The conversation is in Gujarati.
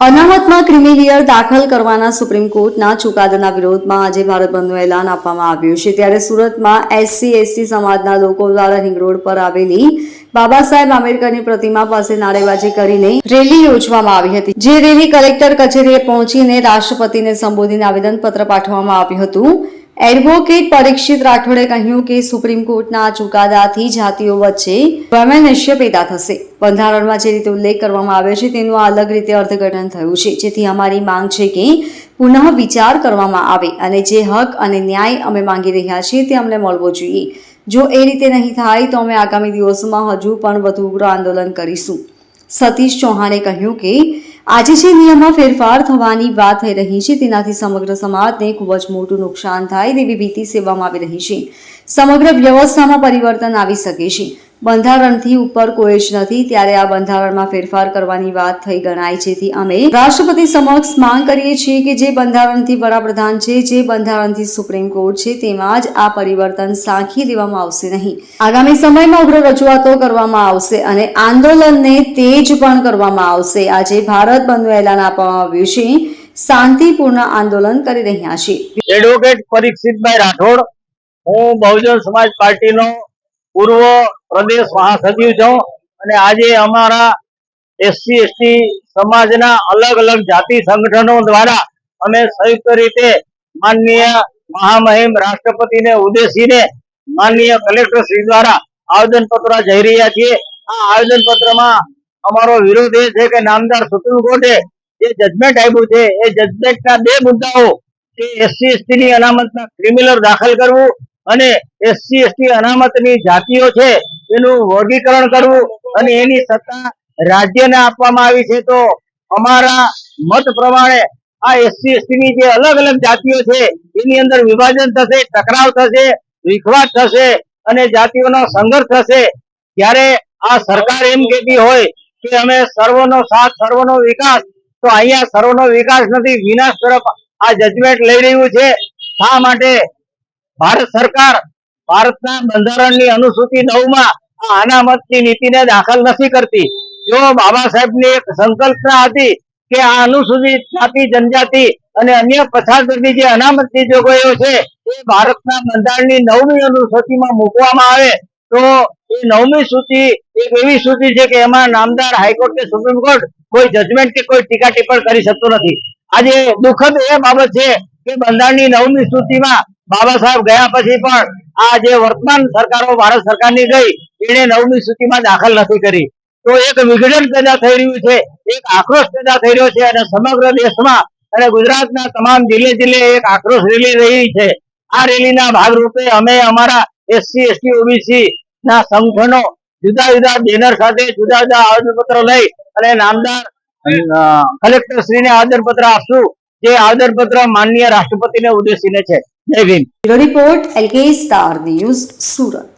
અનામતમાં ક્રિમિલિયર દાખલ કરવાના સુપ્રીમ કોર્ટના ચુકાદાના વિરોધમાં આજે ભારત બંધનું એલાન આપવામાં આવ્યું છે. ત્યારે સુરતમાં એસસી, એસટી સમાજના લોકો દ્વારા રિંગરોડ પર આવેલી બાબા સાહેબ આંબેડકરની પ્રતિમા પાસે નારેબાજી કરીને રેલી યોજવામાં આવી હતી. જે રેલી કલેક્ટર કચેરીએ પહોંચીને રાષ્ટ્રપતિને સંબોધીને આવેદનપત્ર પાઠવવામાં આવ્યું હતું. એડવોકેટ પરીક્ષિત રાઠોડે કહ્યું કે સુપ્રીમ કોર્ટના ચુકાદાથી જાતિઓ વચ્ચે વૈમનસ્ય પેદા થશે. બંધારણમાં જે રીતે ઉલ્લેખ કરવામાં આવ્યો છે તેનું આ અલગ રીતે અર્થઘટન થયું છે. જેથી અમારી માંગ છે કે પુનઃ વિચાર કરવામાં આવે અને જે હક અને ન્યાય અમે માંગી રહ્યા છીએ તે અમને મળવો જોઈએ. જો એ રીતે નહીં થાય તો અમે આગામી દિવસોમાં હજુ પણ વધુ ઉગ્ર આંદોલન કરીશું. સતીશ ચૌહાણે કહ્યું કે આજે જે નિયમમાં ફેરફાર થવાની વાત થઈ રહી છે, તેનાથી સમગ્ર સમાજને ખૂબ જ મોટું નુકસાન થાય તેવી ભીતિ સેવામાં આવી રહી છે. સમગ્ર વ્યવસ્થામાં પરિવર્તન આવી શકે છે. બંધારણથી ઉપર કોઈ જ નથી. ત્યારે આ બંધારણમાં ફેરફાર કરવાની વાત થઈ ગણાય જેથી અમે રાષ્ટ્રપતિ સમક્ષ માંગ કરીએ છીએ કે જે બંધારણથી વડાપ્રધાન છે, જે બંધારણથી સુપ્રીમ કોર્ટ છે, તેમાં જ આ પરિવર્તન સાંખી દેવામાં આવશે નહીં. આગામી સમયમાં ઉગ્ર રજૂઆતો કરવામાં આવશે અને આંદોલનને તેજ પણ કરવામાં આવશે. આજે ભારત બંધનું એલાન આપવામાં આવ્યું છે. શાંતિપૂર્ણ આંદોલન કરી રહ્યા છે. એડવોકેટ પરીક્ષિતભાઈ રાઠોડ, હું બહુજન સમાજ પાર્ટીનો પૂર્વ પ્રદેશ મહાસચિવ છું અને આજે અમારા એસસી, એસટી સમાજના અલગ અલગ જાતિ સંગઠનો દ્વારા અમે સંયુક્ત રીતે માનનીય મહામહિમ રાષ્ટ્રપતિને ઉદ્દેશીને માનનીય કલેક્ટર શ્રી દ્વારા આવેદન પત્ર જઈ રહ્યા છીએ. આ આવેદન પત્રમાં અમારો વિરોધ એ છે કે નામદાર સુપ્રીમ કોર્ટે જે જજમેન્ટ આપ્યું છે, એ જજમેન્ટના બે મુદ્દાઓ કે એસસી એસટી ની અનામતના ક્રિમિનલ દાખલ કરવું અને એસસી એસટી અનામતની જાતિઓ છે, એનું વર્ગીકરણ કરવું અને એની સત્તા રાજ્યને આપવામાં આવી છે. તો અમારા મત પ્રમાણે આ એસસી એસટી જે અલગ અલગ જાતિઓ છે, એની અંદર વિભાજન થશે, ટકરાવ થશે, વિખવાદ થશે અને જાતિઓનો સંઘર્ષ થશે. ત્યારે આ સરકાર એમ કહેતી હોય કે અમે સર્વનો સાથ, સર્વનો વિકાસ, તો અહીંયા સર્વનો વિકાસ નથી, વિનાશ તરફ આ જજમેન્ટ લઈ રહ્યું છે. શા માટે ભારત સરકાર ભારતના બંધારણની અનુસૂચિ નવમાં આ અનામતની નીતિને દાખલ નથી કરતી. જો બાબા સાહેબની એક સંકલ્પના હતી કે આ અનુસૂચિત જાતિ, જનજાતિ અને અન્ય પછાત વર્ગની જે અનામતની જોગવાઈઓ છે, એ ભારતના બંધારણની નવમી અનુસૂચિમાં મૂકવામાં આવે, તો એ નવમી સૂચિ એક એવી સૂચિ છે કે એમાં નામદાર હાઈકોર્ટ કે સુપ્રીમ કોર્ટ કોઈ જજમેન્ટ કે કોઈ ટીકા ટિપ્પણ કરી શકતું નથી. આજે દુઃખદ એ બાબત છે કે બંધારણની નવમી સૂચિમાં બાબા સાહેબ ગયા પછી પણ આ જે વર્તમાન સરકારો, ભારત સરકારની ગઈ એને નવમી સૂચિમાં દાખલ નથી કરી. તો એક વિઘટન પેદા થઈ રહ્યું છે, એક આક્રોશ પેદા થઈ રહ્યો છે અને સમગ્ર દેશમાં અને ગુજરાતના તમામ જિલ્લે જિલ્લે એક આક્રોશ રેલી રહી છે. આ રેલીના ભાગરૂપે અમે અમારા એસસી, એસટી, ઓબીસી ના સંગઠનો જુદા જુદા બેનર સાથે જુદા જુદા આવેદનપત્રો લઈ અને નામદાર કલેક્ટર શ્રીને આવેદનપત્ર આપશું. જે આવેદનપત્ર માનનીય રાષ્ટ્રપતિને ઉદ્દેશીને છે. જય Bhim report LK star news Surat